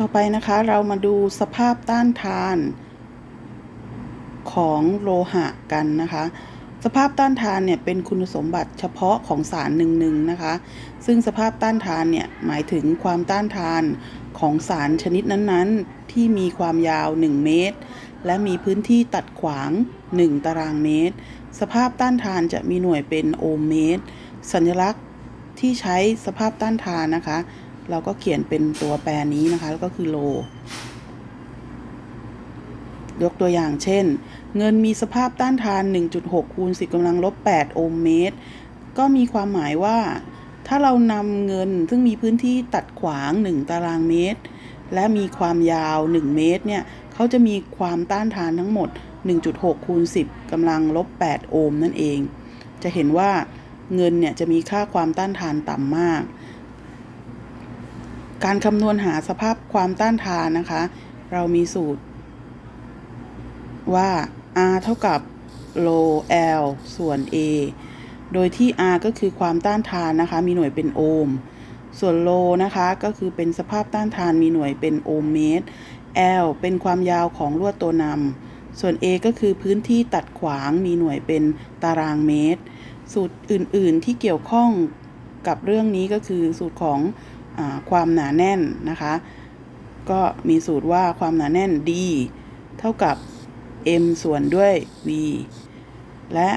ต่อไปนะคะเรามาดูสภาพต้านทานของโลหะกันนะคะ สภาพต้านทานเนี่ยเป็นคุณสมบัติเฉพาะของสารหนึ่งๆนะคะ ซึ่งสภาพต้านทานเนี่ยหมายถึงความต้านทานของสารชนิดนั้นๆ ที่มีความยาว 1 เมตร และมีพื้นที่ตัดขวาง 1 ตารางเมตร สภาพต้านทานจะมีหน่วยเป็นโอห์มเมตร สัญลักษณ์ที่ใช้สภาพต้านทานนะคะ เราก็เขียนเป็นตัวแปรนี้นะคะ แล้วก็คือโล ยกตัวอย่างเช่น เงินมีสภาพต้านทาน 1.6 คูณ 10กำลังลบ 8 โอห์มเมตร ก็มีความหมายว่า ถ้าเรานำเงินซึ่งมีพื้นที่ตัดขวาง 1 ตารางเมตร และมีความยาว 1 เมตรเนี่ยเขาจะมีความต้านทานทั้งหมด 1.6 คูณ 10กำลังลบ 8 โอห์มนั่นเอง จะเห็นว่าเงินเนี่ยจะมีค่าความต้านทานต่ำมาก การคำนวณหาสภาพความต้านทานนะคะ เรามีสูตร ว่า R เท่ากับ ρ L ส่วน A โดยที่ R ก็คือความต้านทานนะคะ มีหน่วยเป็นโอห์มส่วน ρ นะคะก็คือเป็นสภาพต้านทานมีหน่วยเป็นโอห์มเมตร L เป็นความยาวของลวดตัวนำ ส่วน A ก็คือพื้นที่ตัดขวางมีหน่วยเป็นตารางเมตร สูตรอื่นๆที่เกี่ยวข้องกับเรื่องนี้ก็คือสูตรของ ความหนาแน่นนะคะ ก็มีสูตรว่าความหนาแน่น D เท่ากับ m ส่วนด้วย v และ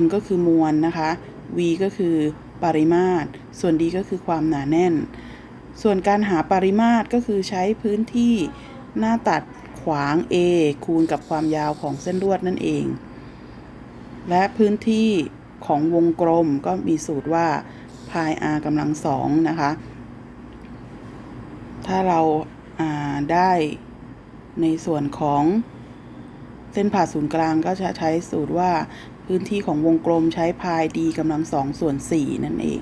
m ก็คือมวลนะคะ v ก็คือปริมาตร ส่วน d ก็คือความหนาแน่น ส่วนการหาปริมาตรก็คือใช้พื้นที่หน้าตัดขวาง a คูณกับความยาวของเส้นลวดนั่นเอง และพื้นที่ของวงกลมก็มีสูตรว่าาย r กำลังสองนะคะ ถ้าเราาได้ในส่วนของเส้นผ่าศูนย์กลางก็จะใช้สูตรว่าพื้นที่ของวงกลมใช้พาย d กำลังสองส่วน 4 นั่นเอง